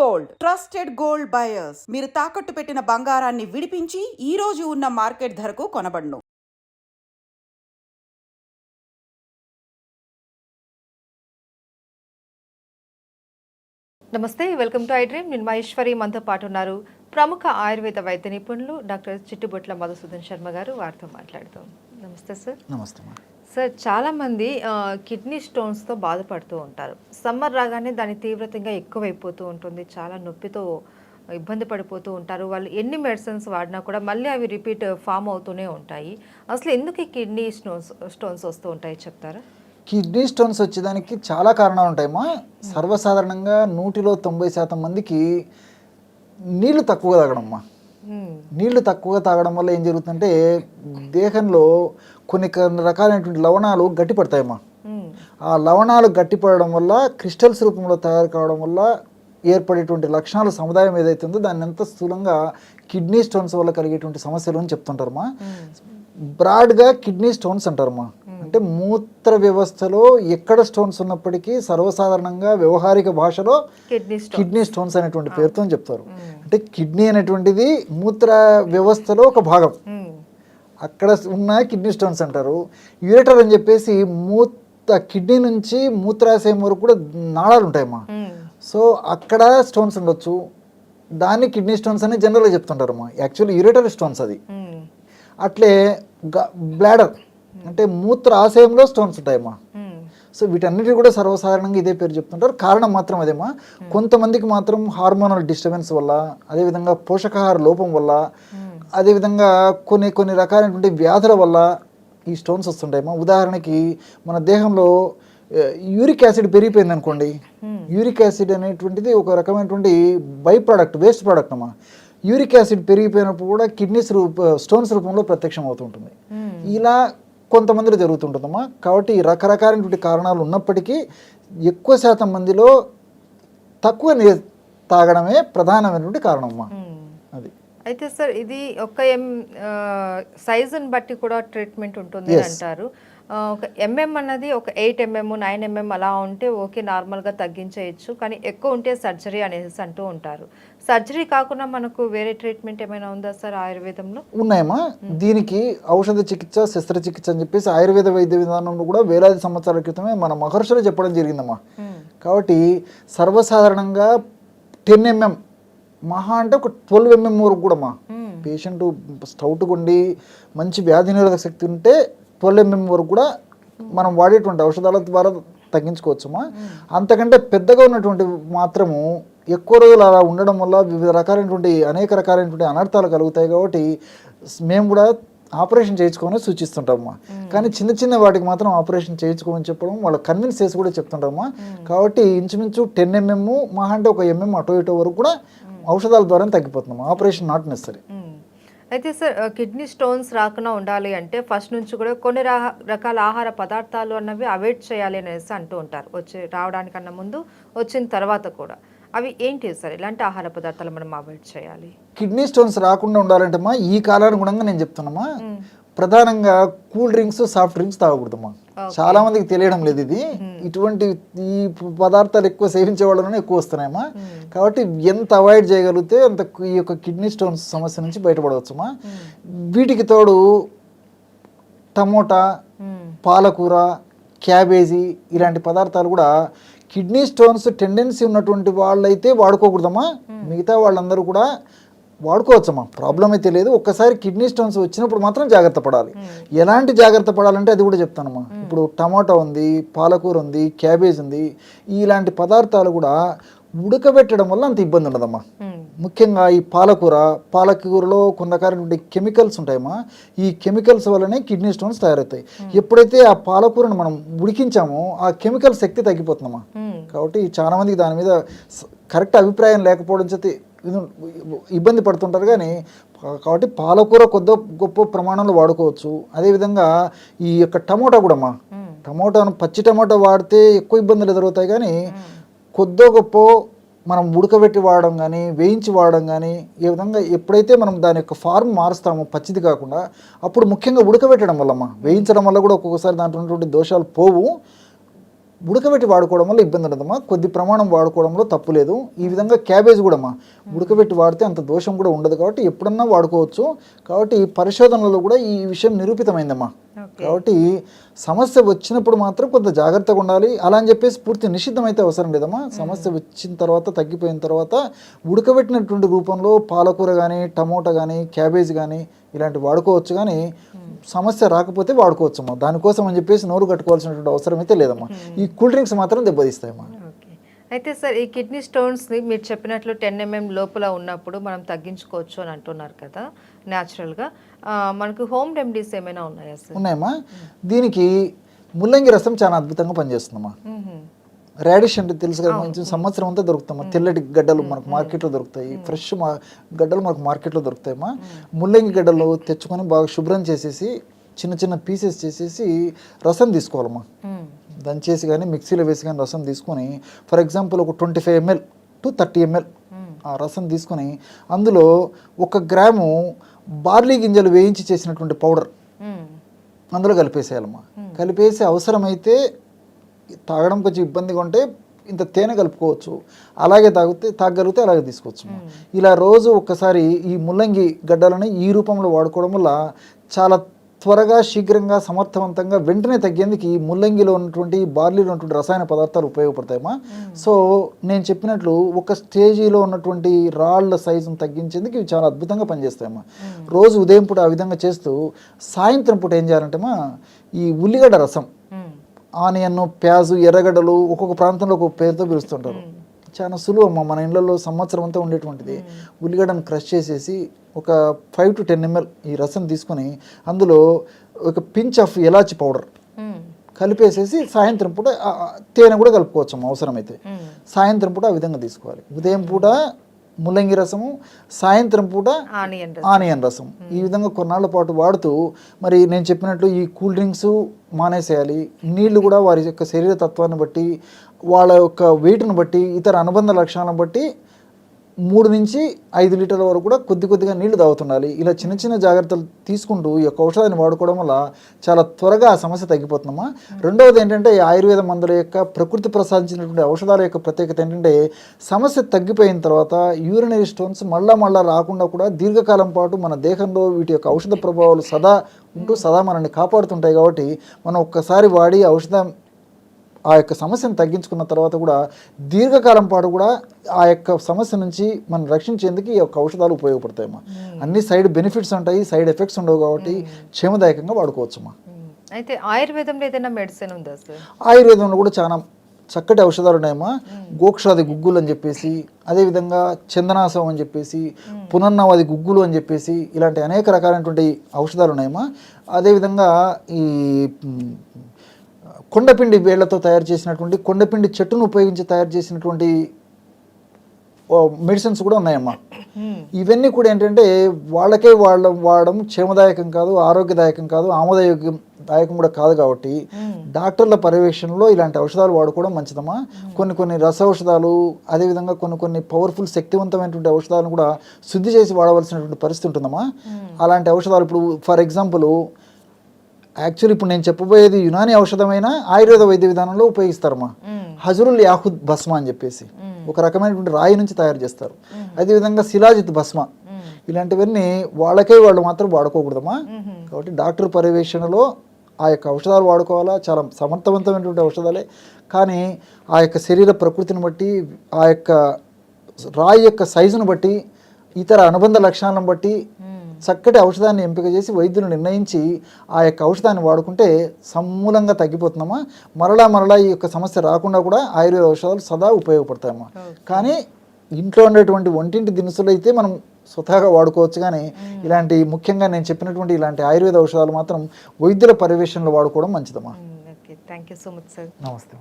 Gold. Trusted gold buyers. మీరు తాకట్టు పెట్టిన బంగారాన్ని విడిపించి ఈ రోజు ఉన్న మార్కెట్ ధరకు కొనబడును. నమస్తే వెల్కమ్ టు ఐ డ్రీమ్. నేను మహేశ్వరి మనతో పాటు ఉన్నారు ప్రముఖ ఆయుర్వేద వైద్య నిపుణులు డాక్టర్ చిట్టుబొట్ల మధుసూదన్ శర్మ గారు. వారితో మాట్లాడుతాం నమస్తే సార్. నమస్తే సార్ చాలామంది కిడ్నీ స్టోన్స్తో బాధపడుతూ ఉంటారు. సమ్మర్ రాగానే దాని తీవ్రత ఇంకా ఎక్కువైపోతూ ఉంటుంది. చాలా నొప్పితో ఇబ్బంది పడిపోతూ ఉంటారు. వాళ్ళు ఎన్ని మెడిసిన్స్ వాడినా కూడా మళ్ళీ అవి రిపీట్ ఫామ్ అవుతూనే ఉంటాయి. అసలు ఎందుకు ఈ కిడ్నీ స్టోన్స్ స్టోన్స్ వస్తూ ఉంటాయి చెప్తారా? కిడ్నీ స్టోన్స్ వచ్చేదానికి చాలా కారణాలు ఉంటాయమ్మా సర్వసాధారణంగా నూటిలో తొంభై శాతం మందికి నీళ్ళు తక్కువ తాగడమ్మా. మ్మ్. నీళ్ళు తక్కువ తాగడం వల్ల ఏం జరుగుతుందంటే దేహంలో కొన్ని కొన్ని రకాలైనటువంటి లవణాలు గట్టిపడతాయమ్మా. మ్మ్. ఆ లవణాలు గట్టిపడడం వల్ల క్రిస్టల్స్ రూపంలో తయారు కావడం వల్ల ఏర్పడేటువంటి లక్షణాల సముదాయం ఏదైతే ఉందో దాన్ని ఎంత స్థూలంగా కిడ్నీ స్టోన్స్ వల్ల కలిగేటువంటి సమస్యలు అని చెప్తుంటారమ్మా. బ్రాడ్గా కిడ్నీ స్టోన్స్ అంటారమ్మా. అంటే మూత్ర వ్యవస్థలో ఎక్కడ స్టోన్స్ ఉన్నప్పటికీ సర్వసాధారణంగా వ్యవహారిక భాషలో కిడ్నీ స్టోన్ కిడ్నీ స్టోన్స్ అనేటువంటి పేరుతో చెప్తారు. అంటే కిడ్నీ అనేటువంటిది మూత్ర వ్యవస్థలో ఒక భాగం. అక్కడ ఉన్న కిడ్నీ స్టోన్స్ అంటారు. యూరేటర్ అని చెప్పేసి మూత్ర కిడ్నీ నుంచి మూత్రాశయం వరకు కూడా నాళాలు ఉంటాయమ్మా మ్మ్. సో అక్కడ స్టోన్స్ ఉండొచ్చు. దాన్ని కిడ్నీ స్టోన్స్ అని జనరల్గా చెప్తుంటారమ్మా. యాక్చువల్లీ యూరేటర్ స్టోన్స్ అది. అట్లే బ్లాడర్. అంటే మూత్ర ఆశయంలో స్టోన్స్ ఉంటాయమ్మా. మ్మ్. సో వీటన్నిటి కూడా సర్వసాధారణంగా ఇదే పేరు చెప్తుంటారు. కారణం మాత్రం అదేమా కొంతమందికి మాత్రం హార్మోనల్ డిస్టర్బెన్స్ వల్ల అదేవిధంగా పోషకాహార లోపం వల్ల అదేవిధంగా కొన్ని కొన్ని రకాలైనటువంటి వ్యాధుల వల్ల ఈ స్టోన్స్ వస్తుంటాయమ్మా. ఉదాహరణకి మన దేహంలో యూరిక్ యాసిడ్ పెరిగిపోయింది అనుకోండి. యూరిక్ యాసిడ్ అనేటువంటిది ఒక రకమైనటువంటి బై ప్రోడక్ట్ వేస్ట్ ప్రోడక్ట్ అమ్మా. యూరిక్ యాసిడ్ పెరిగిపోయినప్పుడు కూడా కిడ్నీస్ రూప స్టోన్స్ రూపంలో ప్రత్యక్షం అవుతుంటుంది. ఇలా కొంతమందిలో జరుగుతుంటుందమ్మా. కాబట్టి రకరకాలైనటువంటి కారణాలు ఉన్నప్పటికీ ఎక్కువ శాతం మందిలో తక్కువ నీరు తాగడమే ప్రధానమైనటువంటి కారణమమ్మా. మ్మ్. అది. అయితే సార్ ఇది ఒక సైజుని బట్టి కూడా ట్రీట్మెంట్ ఉంటుంది అంటారు. ఒక ఎంఎం అన్నది ఒక ఎయిట్ ఎంఎం నైన్ ఎంఎం అలా ఉంటే ఓకే నార్మల్గా తగ్గించేయచ్చు. కానీ ఎక్కువ ఉంటే సర్జరీ అనేసి అంటూ ఉంటారు. సర్జరీ కాకుండా మనకు వేరే ట్రీట్మెంట్ ఏమైనా ఉందా సార్ ఆయుర్వేదంలో? ఉన్నాయమ్మా. దీనికి ఔషధ చికిత్స శస్త్రచికిత్స అని చెప్పేసి ఆయుర్వేద వైద్య విధానంలో కూడా వేలాది సంవత్సరాల క్రితమే మన మహర్షులు చెప్పడం జరిగిందమ్మా. కాబట్టి సర్వసాధారణంగా టెన్ ఎంఎం మహా అంటే ఒక ట్వెల్వ్ ఎంఎం వరకు కూడా మా పేషెంట్ స్టౌట్గా ఉండి మంచి వ్యాధి నిరోధక శక్తి ఉంటే ట్వెల్వ్ ఎంఎం వరకు కూడా మనం వాడేటువంటి ఔషధాల ద్వారా తగ్గించుకోవచ్చమ్మా. అంతకంటే పెద్దగా ఉన్నటువంటి మాత్రము ఎక్కువ రోజులు అలా ఉండడం వల్ల వివిధ రకాలైనటువంటి అనేక రకాలైనటువంటి అనర్థాలు కలుగుతాయి కాబట్టి మేము కూడా ఆపరేషన్ చేయించుకోమని సూచిస్తుంటామమ్మా. కానీ చిన్న చిన్న వాటికి మాత్రం ఆపరేషన్ చేయించుకోమని చెప్పడం వాళ్ళ కన్విన్స్ చేసి కూడా చెప్తుంటామమ్మా. కాబట్టి ఇంచుమించు టెన్ ఎంఎం మహా అంటే ఒక ఎంఎం అటో ఇటో వరకు కూడా ఔషధాల ద్వారా తగ్గిపోతున్నాం ఆపరేషన్ నాట్ నెసరీ. అయితే సార్ కిడ్నీ స్టోన్స్ రాకుండా ఉండాలి అంటే ఫస్ట్ నుంచి కూడా కొన్ని రకాల ఆహార పదార్థాలు అన్నవి అవాయిడ్ చేయాలి అనేసి అంటూ ఉంటారు. వచ్చి రావడానికన్నా ముందు వచ్చిన తర్వాత కూడా. అవి ఏంటి సార్? ఇలాంటి ఆహార పదార్థాలు మనం అవాయిడ్ చేయాలి? కిడ్నీ స్టోన్స్ రాకుండా ఉండాలంటే మా ఈ కాలానుగుణంగా నేను చెప్తున్నామా ప్రధానంగా కూల్ డ్రింక్స్ సాఫ్ట్ డ్రింక్స్ తాగకూడదమ్మా. చాలా మందికి తెలియడం లేదు ఇది. ఇటువంటి ఈ పదార్థాలు ఎక్కువ సేవించే వాళ్ళలోనే ఎక్కువ వస్తున్నాయమ్మా. కాబట్టి ఎంత అవాయిడ్ చేయగలిగితే అంత ఈ యొక్క కిడ్నీ స్టోన్స్ సమస్య నుంచి బయటపడవచ్చమ్మా వీటికి తోడు టమోటా. పాలకూర క్యాబేజీ ఇలాంటి పదార్థాలు కూడా కిడ్నీ స్టోన్స్ టెండెన్సీ ఉన్నటువంటి వాళ్ళైతే వాడుకోకూడదమ్మా. మిగతా వాళ్ళందరూ కూడా వాడుకోవచ్చమ్మా. ప్రాబ్లం అయితే లేదు. ఒక్కసారి కిడ్నీ స్టోన్స్ వచ్చినప్పుడు మాత్రం జాగ్రత్త పడాలి. ఎలాంటి జాగ్రత్త పడాలంటే అది కూడా చెప్తానమ్మా. ఇప్పుడు టమాటా ఉంది పాలకూర ఉంది క్యాబేజ్ ఉంది. ఇలాంటి పదార్థాలు కూడా ఉడకబెట్టడం వల్ల అంత ఇబ్బంది ఉండదమ్మా. మ్మ్. ముఖ్యంగా ఈ పాలకూర పాలకూరలో కొన్ని రకాలైనటువంటి కెమికల్స్ ఉంటాయమ్మా. ఈ కెమికల్స్ వల్లనే కిడ్నీ స్టోన్స్ తయారవుతాయి. ఎప్పుడైతే ఆ పాలకూరను మనం ఉడికించామో ఆ కెమికల్ శక్తి తగ్గిపోతుందమ్మా. మ్మ్. కాబట్టి చాలా మందికి దాని మీద కరెక్ట్ అభిప్రాయం లేకపోవడం చేత ఇబ్బంది పడుతుంటారు కానీ కాబట్టి పాలకూర కొద్ది గొప్ప ప్రమాణంలో వాడుకోవచ్చు. అదేవిధంగా ఈ యొక్క టమోటా కూడా అమ్మా. మ్మ్. టమోటాను పచ్చి టమోటా వాడితే ఎక్కువ ఇబ్బందులు ఎదురవుతాయి కానీ కొద్దో గొప్ప మనం ఉడకబెట్టి వాడడం కానీ వేయించి వాడడం కానీ ఈ విధంగా ఎప్పుడైతే మనం దాని యొక్క ఫార్మ్ మారుస్తామో పచ్చిది కాకుండా అప్పుడు ముఖ్యంగా ఉడకబెట్టడం వల్లమ్మా వేయించడం వల్ల కూడా ఒక్కొక్కసారి దాంట్లో ఉన్నటువంటి దోషాలు పోవు. ఉడకబెట్టి వాడుకోవడం వల్ల ఇబ్బంది ఉండదమ్మా. కొద్ది ప్రమాణం వాడుకోవడంలో తప్పు లేదు. ఈ విధంగా క్యాబేజ్ కూడా అమ్మా ఉడకబెట్టి వాడితే అంత దోషం కూడా ఉండదు కాబట్టి ఎప్పుడన్నా వాడుకోవచ్చు. కాబట్టి పరిశోధనలలో కూడా ఈ విషయం నిరూపితమైందమ్మా. కాబట్టి సమస్య వచ్చినప్పుడు మాత్రం కొంత జాగ్రత్తగా ఉండాలి. అలా అని చెప్పేసి పూర్తి నిషిద్ధం అయితే అవసరం లేదమ్మా. సమస్య వచ్చిన తర్వాత తగ్గిపోయిన తర్వాత ఉడకబెట్టినటువంటి రూపంలో పాలకూర కానీ టమోటా కానీ క్యాబేజ్ కానీ ఇలాంటివి వాడుకోవచ్చు. కానీ సమస్య రాకపోతే వాడుకోవచ్చమ్మా. దానికోసం అని చెప్పేసి నోరు కట్టుకోవాల్సినటువంటి అవసరం అయితే లేదమ్మా. ఈ కూల్ డ్రింక్స్ మాత్రం దెబ్బతీస్తాయమ్మా. అయితే సార్ ఈ కిడ్నీ స్టోన్స్ని మీరు చెప్పినట్లు టెన్ ఎంఎం లోపల ఉన్నప్పుడు మనం తగ్గించుకోవచ్చు అని అంటున్నారు కదా. న్యాచురల్గా. మనకు హోమ్ రెమెడీస్ ఏమైనా ఉన్నాయా సార్? ఉన్నాయమ్మా. దీనికి ముల్లంగి రసం చాలా అద్భుతంగా పనిచేస్తుందమ్మా. మ్మ్. రాడిష్ అంటే తెలుసు కదా మంచి సంవత్సరం అంతా దొరుకుతామా? తెల్లటి గడ్డలు మనకు మార్కెట్లో దొరుకుతాయి. ఫ్రెష్ మా గడ్డలు మనకు మార్కెట్లో దొరుకుతాయమ్మా. ముల్లంగి గడ్డలు తెచ్చుకొని బాగా శుభ్రం చేసేసి చిన్న చిన్న పీసెస్ చేసేసి రసం తీసుకోవాలమ్మా. మ్మ్. దంచేసి కానీ మిక్సీలో వేసి కానీ రసం తీసుకొని ఫర్ ఎగ్జాంపుల్ ఒక twenty five ML to thirty ML. ఆ రసం తీసుకొని అందులో ఒక గ్రాము బార్లీ గింజలు వేయించి చేసినటువంటి పౌడర్. అందులో కలిపేసేయాలమ్మా. కలిపేసి అవసరమైతే తాగడం కొంచెం ఇబ్బందిగా ఉంటే ఇంత తేనె కలుపుకోవచ్చు. అలాగే తాగితే తాగలిగితే అలాగే తీసుకోవచ్చు ఇలా రోజు ఒక్కసారి ఈ ముల్లంగి గడ్డలని ఈ రూపంలో వాడుకోవడం వల్ల చాలా త్వరగా శీఘ్రంగా సమర్థవంతంగా వెంటనే తగ్గేందుకు ఈ ముల్లంగిలో ఉన్నటువంటి బార్లీలో ఉన్నటువంటి రసాయన పదార్థాలు ఉపయోగపడతాయమ్మా. సో నేను చెప్పినట్లు ఒక స్టేజీలో ఉన్నటువంటి రాళ్ళ సైజును తగ్గించేందుకు ఇవి చాలా అద్భుతంగా పనిచేస్తాయమ్మా. రోజు ఉదయం పూట ఆ విధంగా చేస్తూ సాయంత్రం పూట ఏం చేయాలంటేమా ఈ ఉల్లిగడ్డ రసం. ఆనియన్ ప్యాజు ఎర్రగడ్డలు ఒక్కొక్క ప్రాంతంలో ఒక్కొక్క పేరుతో పిలుస్తుంటారు. చాలా సులువు అమ్మ మన ఇళ్ళల్లో సంవత్సరం అంతా ఉండేటువంటిది ఉల్లిగడ్డను క్రష్ చేసేసి ఒక ఫైవ్ టు టెన్ ఎంఎల్ ఈ రసం తీసుకొని అందులో ఒక పించ్ ఆఫ్ ఎలాచి పౌడర్. కలిపేసేసి సాయంత్రం పూట తేనె కూడా కలుపుకోవచ్చు అమ్మ అవసరమైతే. సాయంత్రం పూట ఆ విధంగా తీసుకోవాలి ఉదయం పూట ముల్లంగి రసము సాయంత్రం పూట ఆనియన్ రసం. ఈ విధంగా కొన్నాళ్ళ పాటు వాడుతూ మరి నేను చెప్పినట్లు ఈ కూల్ డ్రింక్స్ మానేసేయాలి. నీళ్ళు కూడా వారి యొక్క శరీర తత్వాన్ని బట్టి వాళ్ళ యొక్క వెయిట్ను బట్టి ఇతర అనుబంధ లక్షణాలను బట్టి మూడు నుంచి ఐదు లీటర్ల వరకు కూడా కొద్ది కొద్దిగా నీళ్ళు తాగుతుండాలి. ఇలా చిన్న చిన్న జాగ్రత్తలు తీసుకుంటూ ఈ యొక్క ఔషధాన్ని వాడుకోవడం వల్ల చాలా త్వరగా ఆ సమస్య తగ్గిపోతుందమ్మా. రెండవది ఏంటంటే ఈ ఆయుర్వేద మందుల యొక్క ప్రకృతి ప్రసాదించినటువంటి ఔషధాల యొక్క ప్రత్యేకత ఏంటంటే సమస్య తగ్గిపోయిన తర్వాత యూరినరీ స్టోన్స్ మళ్ళా మళ్ళా రాకుండా కూడా దీర్ఘకాలం పాటు మన దేహంలో వీటి యొక్క ఔషధ ప్రభావాలు సదా ఉంటూ సదా మనల్ని కాపాడుతుంటాయి కాబట్టి మనం ఒక్కసారి వాడి ఔషధం ఆ యొక్క సమస్యను తగ్గించుకున్న తర్వాత కూడా దీర్ఘకాలం పాటు కూడా ఆ యొక్క సమస్య నుంచి మనం రక్షించేందుకు ఈ యొక్క ఔషధాలు ఉపయోగపడతాయమ్మా. అన్ని సైడ్ బెనిఫిట్స్ ఉంటాయి సైడ్ ఎఫెక్ట్స్ ఉండవు కాబట్టి క్షేమదాయకంగా వాడుకోవచ్చమ్మా మ్మ్. అయితే ఆయుర్వేదంలో ఏదైనా మెడిసిన్ ఉందా సార్? ఆయుర్వేదంలో కూడా చాలా చక్కటి ఔషధాలు ఉన్నాయమ్మా. గోక్షాది గుగ్గులు అని చెప్పేసి అదేవిధంగా చందనాసం అని చెప్పేసి పునర్నవాది గుగ్గులు అని చెప్పేసి ఇలాంటి అనేక రకాలైనటువంటి ఔషధాలు ఉన్నాయమ్మా. అదేవిధంగా ఈ కొండపిండి వేళ్ళతో తయారు చేసినటువంటి కొండపిండి చెట్టును ఉపయోగించి తయారు చేసినటువంటి మెడిసిన్స్ కూడా ఉన్నాయమ్మా. మ్మ్. ఇవన్నీ కూడా ఏంటంటే వాళ్ళకే వాళ్ళ వాడడం క్షేమదాయకం కాదు ఆరోగ్యదాయకం కాదు ఆమోదయోగ్యం దాయకం కూడా కాదు కాబట్టి డాక్టర్ల పర్యవేక్షణలో ఇలాంటి ఔషధాలు వాడుకోవడం మంచిదమ్మా. కొన్ని కొన్ని రస ఔషధాలు అదేవిధంగా కొన్ని కొన్ని పవర్ఫుల్ శక్తివంతమైనటువంటి ఔషధాలను కూడా శుద్ధి చేసి వాడవలసినటువంటి పరిస్థితి ఉంటుందమ్మా. అలాంటి ఔషధాలు ఇప్పుడు ఫర్ ఎగ్జాంపుల్ యాక్చువల్లీ ఇప్పుడు నేను చెప్పబోయేది యునాని ఔషధమైన ఆయుర్వేద వైద్య విధానంలో ఉపయోగిస్తారమ్మా మ్మ్. హజరుల్ యాహుద్ భస్మ అని చెప్పేసి ఒక రకమైనటువంటి రాయి నుంచి తయారు చేస్తారు అదేవిధంగా శిలాజిత్ భస్మ. ఇలాంటివన్నీ వాళ్ళకే వాళ్ళు మాత్రం వాడుకోకూడదమ్మా మ్మ్. కాబట్టి డాక్టర్ పర్యవేక్షణలో ఆ యొక్క ఔషధాలు వాడుకోవాలా చాలా సమర్థవంతమైనటువంటి ఔషధాలే కానీ ఆ యొక్క శరీర ప్రకృతిని బట్టి ఆ యొక్క రాయి యొక్క సైజును బట్టి ఇతర అనుబంధ లక్షణాలను బట్టి. చక్కటి ఔషధాన్ని ఎంపిక చేసి వైద్యులు నిర్ణయించి ఆ యొక్క ఔషధాన్ని వాడుకుంటే సమూలంగా తగ్గిపోతుందమ్మా మరలా మరలా ఈ యొక్క సమస్య రాకుండా కూడా ఆయుర్వేద ఔషధాలు సదా ఉపయోగపడతాయమ్మా. కానీ ఇంట్లో ఉండేటువంటి వంటింటి దినుసులు అయితే మనం స్వతహాగా వాడుకోవచ్చు. కానీ ఇలాంటి ముఖ్యంగా నేను చెప్పినటువంటి ఇలాంటి ఆయుర్వేద ఔషధాలు మాత్రం వైద్యుల పర్యవేక్షణలో వాడుకోవడం మంచిదమ్మా. Thank you so much sir. నమస్తే